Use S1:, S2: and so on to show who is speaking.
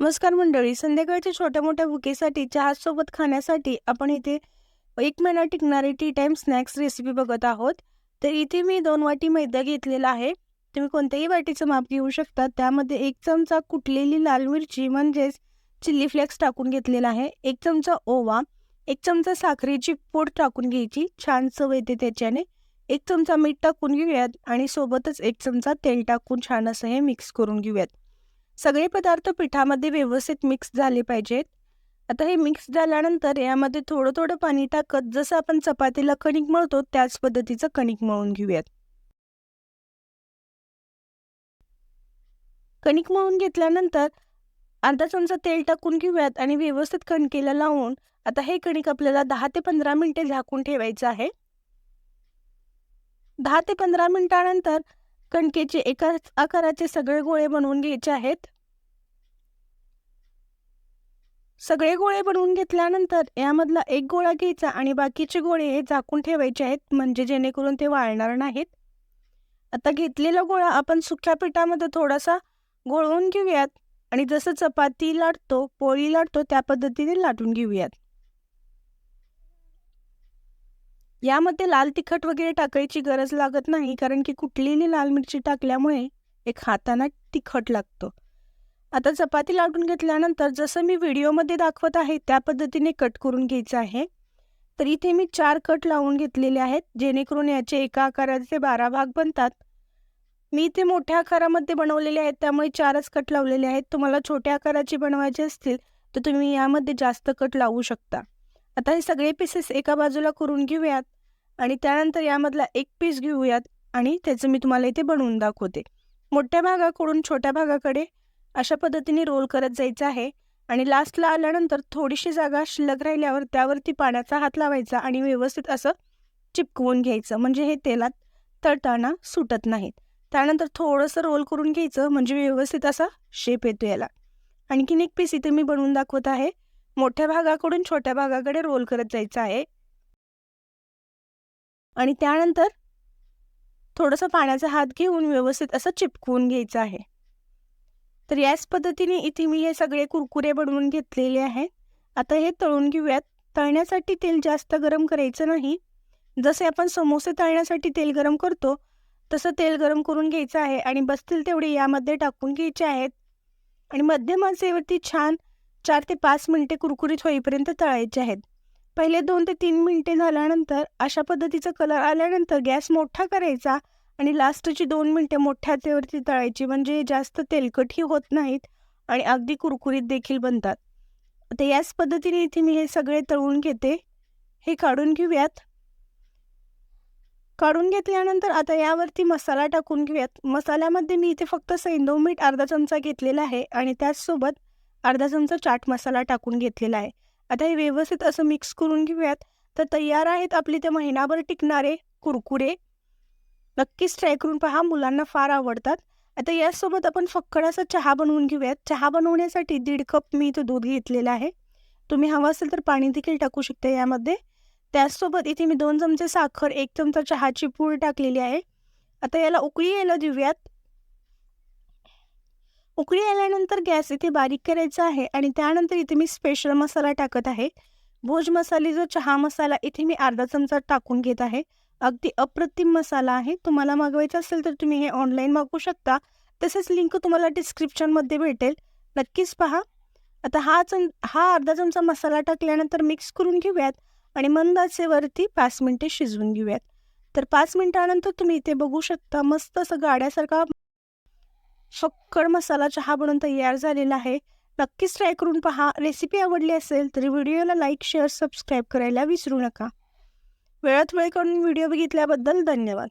S1: नमस्कार मंडळी. संध्याकाळच्या छोट्या मोठ्या भुकेसाठी चहासोबत खाण्यासाठी आपण इथे एक महिना टिकणारी टी टाईम स्नॅक्स रेसिपी बघत आहोत. तर इथे मी दोन वाटी मैदा घेतलेला आहे. तुम्ही कोणत्याही वाटीचं माप घेऊ शकता. त्यामध्ये एक चमचा कुटलेली लाल मिरची म्हणजेच चिल्ली फ्लेक्स टाकून घेतलेला आहे. एक चमचा ओवा एक चमचा साखरेची पूड टाकून घ्यायची. छान चव येते त्याच्याने. एक चमचा मीठ टाकून घेऊयात आणि सोबतच एक चमचा तेल टाकून छान असं हे मिक्स करून घेऊयात. सगळे पदार्थ पिठामध्ये व्यवस्थित मिक्स झाले पाहिजेत. आता हे मिक्स झाल्यानंतर यामध्ये थोडं थोडं पाणी टाकत जसं आपण चपातीला कणिक मळतो त्याच पद्धतीचं कणिक मळून घेऊयात. कणिक मळून घेतल्यानंतर अर्धा चमचा तेल टाकून घेऊयात आणि व्यवस्थित कणकेला लावून आता हे कणिक आपल्याला दहा ते पंधरा मिनिटे झाकून ठेवायचं आहे. दहा ते पंधरा मिनिटानंतर कणकेचे एका आकाराचे सगळे गोळे बनवून घ्यायचे आहेत. सगळे गोळे बनवून घेतल्यानंतर यामधला एक गोळा घ्यायचा आणि बाकीचे गोळे हे झाकून ठेवायचे आहेत म्हणजे जेणेकरून ते वाळणार नाहीत. आता घेतलेला गोळा आपण सुक्या पिठामध्ये थोडासा गोळवून घेऊयात आणि जसं चपाती लाटतो पोळी लाटतो त्या पद्धतीने लाटून घेऊयात. यामध्ये लाल तिखट वगैरे टाकायची गरज लागत नाही कारण की कुठलीही लाल मिरची टाकल्यामुळे एक हाताना तिखट लागतो. आता चपाती लाटून घेतल्यानंतर जसं मी व्हिडिओमध्ये दाखवत आहे त्या पद्धतीने कट करून घ्यायचं आहे. तर इथे मी चार कट लावून घेतलेले आहेत जेणेकरून याचे एका आकाराचे बारा भाग बनतात. मी इथे मोठ्या आकारामध्ये बनवलेले आहेत त्यामुळे चारच कट लावलेले आहेत. तुम्हाला छोट्या आकाराचे बनवायचे असतील तर तुम्ही यामध्ये जास्त कट लावू शकता. आता हे सगळे पीसेस एका बाजूला करून घेऊयात आणि त्यानंतर यामधला एक पीस घेऊयात आणि त्याचं मी तुम्हाला इथे बनवून दाखवते. मोठ्या भागाकडून छोट्या भागाकडे अशा पद्धतीने रोल करत जायचं आहे. आणि लास्टला आल्यानंतर थोडीशी जागा शिल्लक राहिल्यावर त्यावरती पाण्याचा हात लावायचा आणि व्यवस्थित असं चिपकवून घ्यायचं. म्हणजे हे तेलात तळताना सुटत नाहीत. त्यानंतर थोडंसं रोल करून घ्यायचं. म्हणजे व्यवस्थित असा शेप येतो याला. आणखीन एक पीस इथे मी बनवून दाखवत आहे. मोठ्या भागाकडून छोट्या भागाकडे रोल करत जायचं आहे. आणि त्यानंतर थोडंसं पाण्याचा हात घेऊन व्यवस्थित असं चिपकवून घ्यायचं आहे. तर याच पद्धतीने इथे मी हे सगळे कुरकुरे बनवून घेतलेले आहेत. आता हे तळून घेऊयात. तळण्यासाठी तेल जास्त गरम करायचं नाही. जसे आपण समोसे तळण्यासाठी तेल गरम करतो तसं तेल गरम करून घ्यायचं आहे आणि बसतील तेवढे यामध्ये टाकून घ्यायचे आहेत. आणि मध्यम आचेवरती छान चार ते पाच मिनटे कुरकुरीत होईपर्यंत तळायचे आहेत. पहिले दोन ते तीन मिनटे झाल्यानंतर अशा पद्धतीचा कलर आल्यानंतर गॅस मोठा करायचा आणि लास्टची दोन मिनटे मोठ्या तेवरती तळायची म्हणजे जास्त तेलकटही होत नाहीत आणि अगदी कुरकुरीत देखील बनतात. तर याच पद्धतीने इथे मी हे सगळे तळून घेते. हे काढून घेऊयात. काढून घेतल्यानंतर आता यावरती मसाला टाकून घेऊयात. मसाल्यामध्ये मी इथे फक्त सैंदव मीठ अर्धा चमचा घेतलेला आहे आणि त्याचसोबत अर्धा चमचा चाट मसाला टाकून घेतलेला आहे. आता हे व्यवस्थित असं मिक्स करून घेऊयात. तर तयार आहेत आपले ते महिनाभर टिकणारे कुरकुरे. नक्कीच ट्राय करून पहा मुलांना फार आवडतात. आता यासोबत आपण फक्कड असा चहा बनवून घेऊयात. चहा बनवण्यासाठी दीड कप मी इथं दूध घेतलेलं आहे. तुम्ही हवं असेल तर पाणी देखील टाकू शकता यामध्ये. त्याचसोबत इथे मी दोन चमचे साखर एक चमचा चहाची पूड टाकलेली आहे. आता याला उकळी यायला देऊयात. उकळी आल्यानंतर गॅस इथे बारीक करायचा आहे आणि त्यानंतर इथे मी स्पेशल मसाला टाकत आहे. भोज मसाले जो चहा मसाला इथे मी अर्धा चमचा टाकून घेत आहे. अगदी अप्रतिम मसाला आहे. तुम्हाला मागवायचा असेल तर तुम्ही हे ऑनलाईन मागवू शकता. तसेच लिंक तुम्हाला डिस्क्रिप्शनमध्ये भेटेल. नक्कीच पहा. आता हा चम हा अर्धा चमचा मसाला टाकल्यानंतर मिक्स करून घेऊयात आणि मंद आचेवरती पाच मिनटे शिजवून घेऊयात. तर पाच मिनटानंतर तुम्ही इथे बघू शकता मस्त असं गाड्यासारखा फक्कड मसाला चहा बनवून तयार झालेला आहे. नक्कीच ट्राय करून पहा. रेसिपी आवडली असेल तर व्हिडिओला लाईक शेअर सबस्क्राईब करायला विसरू नका. वेळात वेळ काढून व्हिडिओ बघितल्याबद्दल धन्यवाद.